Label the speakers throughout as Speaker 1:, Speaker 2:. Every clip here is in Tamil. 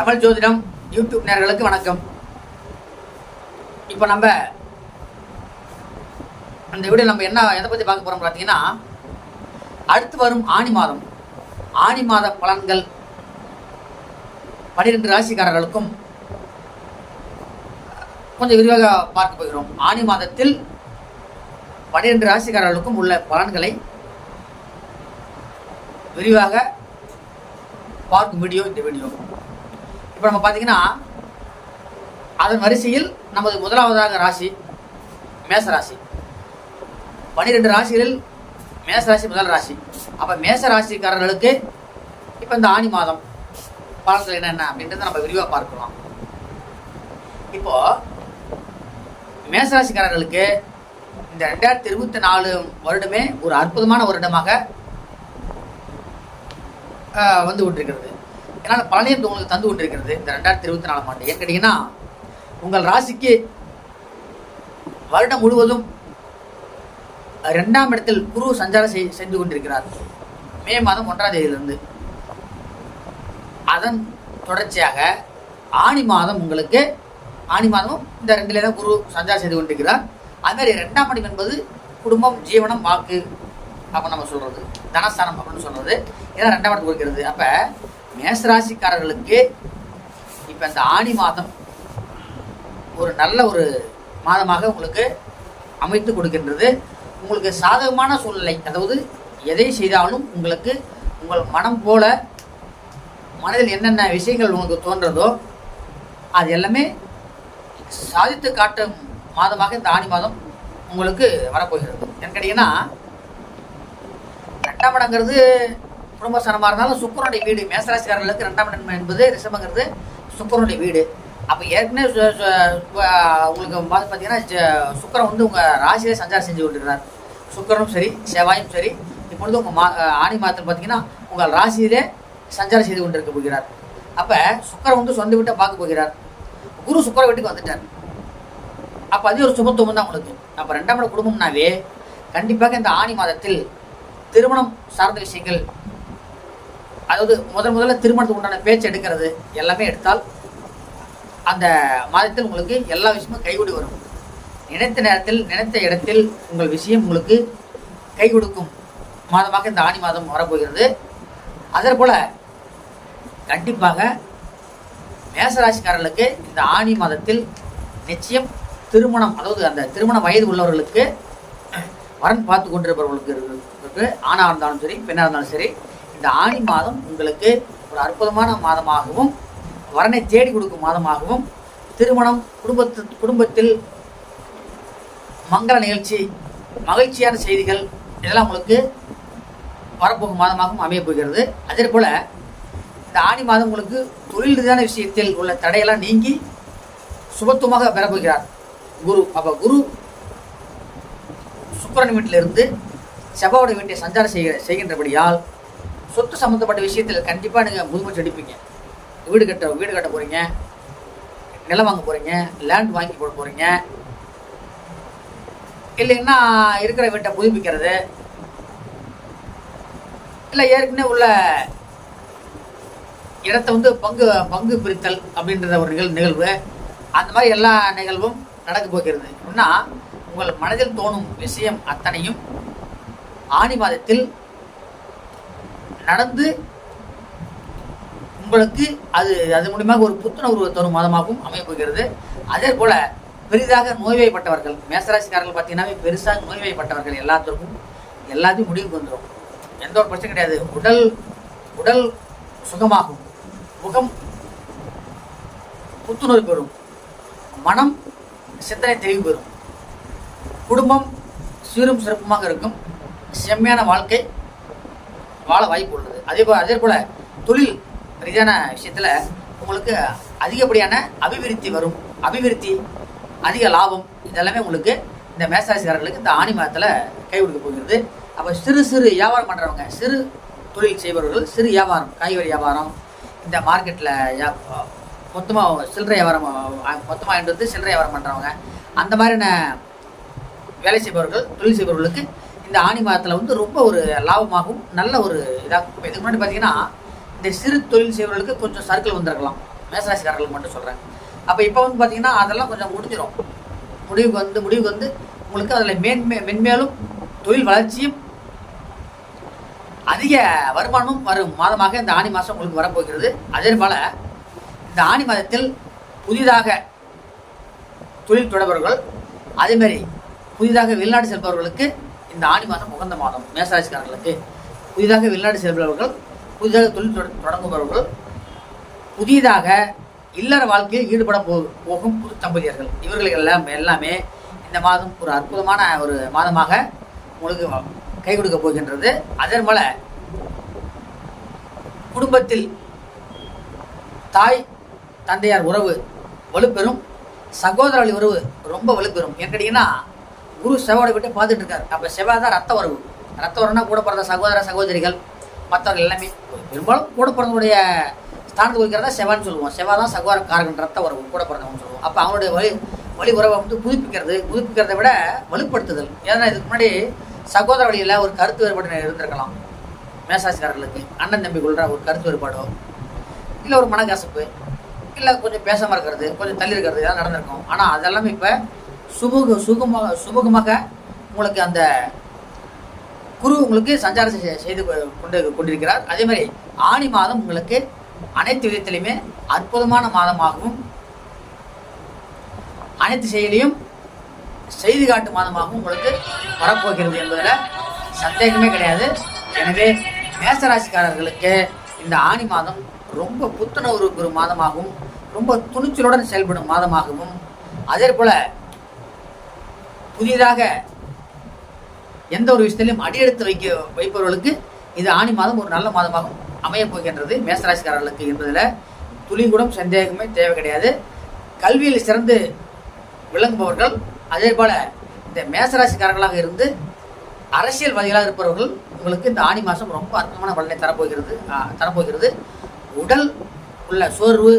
Speaker 1: தமிழ் ஜோதிடம் யூடியூப் நேர்களுக்கு வணக்கம். இப்போ நம்ம அந்த வீடியோ நம்ம என்ன எதை பற்றி பார்க்க போகிறோம் பார்த்தீங்கன்னா அடுத்து வரும் ஆணி மாதம். ஆணி மாத பலன்கள் பன்னிரெண்டு ராசிக்காரர்களுக்கும் கொஞ்சம் விரிவாக பார்க்க போகிறோம். ஆணி மாதத்தில் பன்னிரெண்டு ராசிக்காரர்களுக்கும் உள்ள பலன்களை விரிவாக பார்க்கும் வீடியோ இந்த வீடியோ. இப்போ நம்ம பார்த்தீங்கன்னா அதன் வரிசையில் நமது முதலாவதாக ராசி மேச ராசி பன்னிரெண்டு ராசிகளில் மேச ராசி முதல் ராசி. அப்போ மேச ராசிக்காரர்களுக்கு இப்போ இந்த ஆணி மாதம் பலன்கள் என்னென்ன அப்படின்றத நம்ம விரிவாக பார்க்கலாம். இப்போ மேசராசிக்காரர்களுக்கு இந்த ரெண்டாயிரத்தி இருபத்தி நாலு வருடமே ஒரு அற்புதமான வருடமாக வந்து கொண்டிருக்கிறது. ஏன்னா பலனையும் உங்களுக்கு தந்து கொண்டிருக்கிறது இந்த ரெண்டாயிரத்தி இருபத்தி நாலாம் ஆண்டு. ஏன் கேட்டீங்கன்னா உங்கள் ராசிக்கு வருடம் முழுவதும் ரெண்டாம் இடத்தில் குரு சஞ்சாரம் செய் செய்து கொண்டிருக்கிறார். மே மாதம் ஒன்றாம் தேதியிலிருந்து. அதன் தொடர்ச்சியாக ஆணி மாதம் உங்களுக்கு ஆணி மாதமும் இந்த ரெண்டுல தான் குரு சஞ்சாரம் செய்து கொண்டிருக்கிறார். அதுமாதிரி ரெண்டாம் மணி என்பது குடும்பம் ஜீவனம் வாக்கு அப்படின்னு நம்ம சொல்கிறது தனஸ்தானம் அப்படின்னு சொல்கிறது ஏன்னா ரெண்டாம் இடத்துக்கு கொடுக்கிறது அப்போ மேசராசிக்காரர்களுக்கு இப்போ இந்த ஆணி மாதம் ஒரு நல்ல ஒரு மாதமாக உங்களுக்கு அமைத்து கொடுக்கின்றது. உங்களுக்கு சாதகமான சூழ்நிலை அதாவது எதை செய்தாலும் உங்களுக்கு உங்கள் மனம் போல மனதில் என்னென்ன விஷயங்கள் உங்களுக்கு தோன்றதோ அது எல்லாமே சாதித்து காட்டும் மாதமாக இந்த ஆணி மாதம் உங்களுக்கு வரப்போகிறது. ஏன்னு கேட்டீங்கன்னா ரெண்டாம் இடங்கிறது குடும்பஸ்தானமாக இருந்தாலும் சுக்கரனுடைய வீடு மேசராசிக்காரர்களுக்கு ரெண்டாம் இடம் என்பது ரிஷபங்கிறது சுக்கரனுடைய வீடு. அப்போ ஏற்கனவே சு- உங்களுக்கு பார்த்தீங்கன்னா ஜ- வந்து உங்கள் ராசியிலே சஞ்சாரம் செஞ்சு கொண்டிருக்கிறார். சுக்கரனும் சரி செவ்வாயும் சரி இப்பொழுது உங்கள் மா ஆணி மாதத்தில் பார்த்தீங்கன்னா உங்கள் ராசியிலே சஞ்சாரம் செய்து கொண்டிருக்க போகிறார். அப்போ சுக்கரம் வந்து சொந்த வீட்டை பார்க்க போகிறார். குரு சுக்கிர வீட்டுக்கு வந்துட்டார். அப்போ அது ஒரு சுபத்துவம் தான் உங்களுக்கு. அப்போ ரெண்டாம் இட குடும்பம்னாவே கண்டிப்பாக இந்த ஆணி மாதத்தில் திருமணம் சார்ந்த விஷயங்கள் அதாவது முதல் முதல்ல திருமணத்துக்கு உண்டான பேச்சு எடுக்கிறது எல்லாமே எடுத்தால் அந்த மாதத்தில் உங்களுக்கு எல்லா விஷயமும் கைகூடி வரும். நினைத்த நேரத்தில் நினைத்த இடத்தில் உங்கள் விஷயம் உங்களுக்கு கை கொடுக்கும் மாதமாக இந்த ஆணி மாதம் வரப்போகிறது. அதே கண்டிப்பாக மேசராசிக்காரர்களுக்கு இந்த ஆணி மாதத்தில் நிச்சயம் திருமணம் அதாவது அந்த திருமண வயது உள்ளவர்களுக்கு வரன் பார்த்து கொண்டிருப்பவர்களுக்கு ஆணாக இருந்தாலும் சரி பெண்ணாக இருந்தாலும் சரி இந்த ஆணி மாதம் உங்களுக்கு ஒரு அற்புதமான மாதமாகவும் வரனை தேடி கொடுக்கும் மாதமாகவும் திருமணம் குடும்பத்து குடும்பத்தில் மங்கள நிகழ்ச்சி மகிழ்ச்சியான செய்திகள் இதெல்லாம் உங்களுக்கு வரப்போகும் மாதமாகவும் அமைய போகிறது. அதே போல் இந்த ஆணி மாதம் உங்களுக்கு தொழில் ரீதியான விஷயத்தில் உள்ள தடையெல்லாம் நீங்கி சுபத்துவமாக பெறப்போகிறார். குரு அப்போ குரு சுக்கரன் வீட்டிலிருந்து செவ்வாயோட வீட்டை சஞ்சாரம் செய்கிற செய்கின்றபடியால் சொத்து சம்மந்தப்பட்ட விஷயத்தில் கண்டிப்பாக நீங்கள் முதுமூச்சு அடிப்பீங்க வீடு கட்ட வீடு கட்ட போகிறீங்க நிலம் வாங்க போகிறீங்க லேண்ட் வாங்கி போட போகிறீங்க இல்லைன்னா இருக்கிற வீட்டை புதுப்பிக்கிறது. இல்லை ஏற்கனவே உள்ள இடத்த வந்து பங்கு பங்கு பிரித்தல் அப்படின்றத ஒரு நிகழ் நிகழ்வு. அந்த மாதிரி எல்லா நிகழ்வும் நடக்க போகிறது. அப்படின்னா உங்கள் மனதில் தோணும் விஷயம் அத்தனையும் ஆணி மாதத்தில் நடந்து உங்களுக்கு அது அது மூலியமாக ஒரு புத்துணர்வு தரும் மாதமாகவும் அமைய போகிறது. அதே போல பெரிதாக நோய்வாய்ப்பட்டவர்கள் மேசராசிக்காரர்கள் பார்த்தீங்கன்னா பெருசாக நோய்வாய்ப்பட்டவர்கள் எல்லாத்துக்கும் எல்லாத்தையும் முடிவுக்கு வந்துடும் எந்த ஒரு பிரச்சனை கிடையாது. உடல் உடல் சுகமாகும். முகம் புத்துணர்வு பெறும். மனம் சிந்தனை தெளிவு பெறும். குடும்பம் சீரும் சிறப்புமாக இருக்கும். செம்மையான வாழ்க்கை வாழ வாய்ப்பு உள்ளது. அதே போல அதே போல தொழில் ரீதியான விஷயத்தில் உங்களுக்கு அதிகப்படியான அபிவிருத்தி வரும். அபிவிருத்தி அதிக லாபம் இதெல்லாமே உங்களுக்கு இந்த மேசாசிக்காரர்களுக்கு இந்த ஆணி மாதத்தில் கை கொடுக்க போகிறது. அப்போ சிறு சிறு வியாபாரம் பண்ணுறவங்க சிறு தொழில் செய்பவர்கள் சிறு வியாபாரம் காய்கறி வியாபாரம் இந்த மார்க்கெட்டில் மொத்தமாக சில்லறை வியாபாரம் மொத்தமாக வாங்கிட்டு வந்து சில்லறை வியாபாரம் பண்ணுறவங்க அந்த மாதிரியான வேலை செய்பவர்கள் தொழில் செய்பவர்களுக்கு இந்த ஆணி மாதத்தில் வந்து ரொம்ப ஒரு லாபமாகவும் நல்ல ஒரு இதாக இருக்கும். இதுக்கு முன்னாடி பார்த்தீங்கன்னா இந்த சிறு தொழில் செய்வர்களுக்கு கொஞ்சம் சர்க்கிள் வந்திருக்கலாம். மேசராசிக்காரர்களுக்கு மட்டும் சொல்கிறேன் அப்போ இப்போ வந்து பார்த்தீங்கன்னா அதெல்லாம் கொஞ்சம் முடிஞ்சிடும் முடிவுக்கு வந்து முடிவுக்கு வந்து உங்களுக்கு அதில் மேன்மே மென்மேலும் தொழில் வளர்ச்சியும் அதிக வருமானமும் வரும். மாதமாக இந்த ஆணி மாதம் உங்களுக்கு வரப்போகிறது. அதே போல் இந்த ஆணி மாதத்தில் புதிதாக தொழில் தொடர்பவர்கள் அதேமாரி புதிதாக வெளிநாடு செல்பவர்களுக்கு இந்த ஆணி மாதம் உகந்த மாதம் மேசராசிக்காரர்களுக்கு புதிதாக வெளிநாடு செல்பவர்கள் புதிதாக தொழில் தொடங்குபவர்கள் புதிதாக இல்லற வாழ்க்கையில் ஈடுபட போ போகும் புது தம்பதியர்கள். இவர்கள் எல்லாம் எல்லாமே இந்த மாதம் ஒரு அற்புதமான ஒரு மாதமாக உங்களுக்கு கை கொடுக்க போகின்றது. அதே போல குடும்பத்தில் தாய் தந்தையார் உறவு வலுப்பெறும். சகோதரர்கள் உறவு ரொம்ப வலுப்பெறும். ஏன் கேட்டீங்கன்னா குரு செவ்வாடை விட்டு பார்த்துட்டு இருக்காரு. அப்போ செவ்வாய் தான் ரத்த உறவு ரத்த உறவுனா கூட பிறந்த சகோதர சகோதரிகள் மற்றவர்கள் எல்லாமே. பெரும்பாலும் கூட பிறந்தவனுடைய ஸ்தானத்துக்கு வைக்கிறதா செவ்வான்னு சொல்லுவோம். செவ்வாய் தான் சகோதர காரகன் ரத்த உறவு கூட பிறந்தவங்க சொல்லுவோம். அப்போ அவனுடைய வழி வழி உறவை வந்து புதுப்பிக்கிறது புதுப்பிக்கிறத விட வலுப்படுத்துதல். ஏன்னா இதுக்கு முன்னாடி சகோதர வழியில் ஒரு கருத்து வேறுபாடு இருந்திருக்கலாம். மேசாசிக்காரர்களுக்கு அண்ணன் தம்பிக்குள்ள ஒரு கருத்து வேறுபாடோ இல்லை ஒரு மனக்கசப்பு இல்லை கொஞ்சம் பேசாமல் இருக்கிறது கொஞ்சம் தள்ளி இருக்கிறது இதெல்லாம் நடந்திருக்கும். ஆனால் அதெல்லாமே இப்போ சுமூக சுகமாக சுமூகமாக உங்களுக்கு அந்த குரு உங்களுக்கு சஞ்சாரம் செய்து கொ- கொண்டு கொண்டிருக்கிறார். அதே மாதிரி ஆணி மாதம் உங்களுக்கு அனைத்து விதத்திலையுமே அற்புதமான மாதமாகவும் அனைத்து செயலையும் செய்து காட்டும் மாதமாகவும் உங்களுக்கு வரப்போகிறது என்பதில் சந்தேகமே கிடையாது. எனவே மேசராசிக்காரர்களுக்கு இந்த ஆணி மாதம் ரொம்ப புத்துணர்வு ஒரு மாதமாகவும் ரொம்ப துணிச்சலுடன் செயல்படும் மாதமாகவும் அதே போல் புதிதாக எந்த ஒரு விஷயத்திலையும் அடியெடுத்து வைக்க வைப்பவர்களுக்கு இது ஆணி மாதம் ஒரு நல்ல மாதமாக அமையப் போகின்றது. மேசராசிக்காரர்களுக்கு என்பதில் துளி கூட சந்தேகமே தேவை கிடையாது. கல்வியில் சிறந்து விளங்குபவர்கள் அதே போல் இந்த மேசராசிக்காரர்களாக இருந்து அரசியல்வாதிகளாக இருப்பவர்கள் உங்களுக்கு இந்த ஆணி மாதம் ரொம்ப அற்புதமான பலனை தரப்போகிறது. தரப்போகிறது. உடல் உள்ள சோர்வு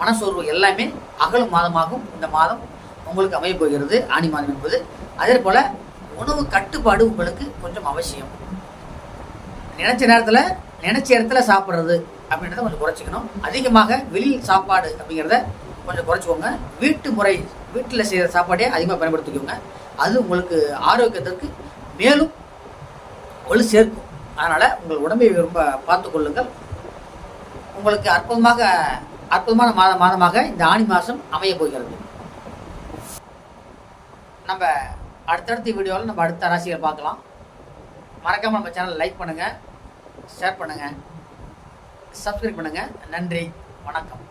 Speaker 1: மனசோர்வு எல்லாமே அகலும் மாதமாகும். இந்த மாதம் உங்களுக்கு அமைய போகிறது ஆணி மாதம் என்பது. அதே போல உணவு கட்டுப்பாடு உங்களுக்கு கொஞ்சம் அவசியம். நினைச்ச நேரத்தில் நினைச்ச இடத்துல சாப்பிட்றது அப்படின்றத கொஞ்சம் குறைச்சிக்கணும். அதிகமாக வெளியில் சாப்பாடு அப்படிங்கிறத கொஞ்சம் குறைச்சிக்கோங்க. வீட்டு முறை வீட்டில் செய்கிற சாப்பாடே அதிகமாக பயன்படுத்திக்கோங்க. அது உங்களுக்கு ஆரோக்கியத்திற்கு மேலும் ஒளி சேர்க்கும். அதனால் உங்கள் உடம்பை ரொம்ப பார்த்து கொள்ளுங்கள். உங்களுக்கு அற்புதமாக அற்புதமான மாத மாதமாக இந்த ஆணி மாதம் அமைய போகிறது. நம்ம அடுத்தடுத்த வீடியோவில் நம்ம அடுத்த ராசிகளை பார்க்கலாம். மறக்காமல் நம்ம சேனல் லைக் பண்ணுங்கள் ஷேர் பண்ணுங்கள் சப்ஸ்கிரைப் பண்ணுங்கள் நன்றி வணக்கம்.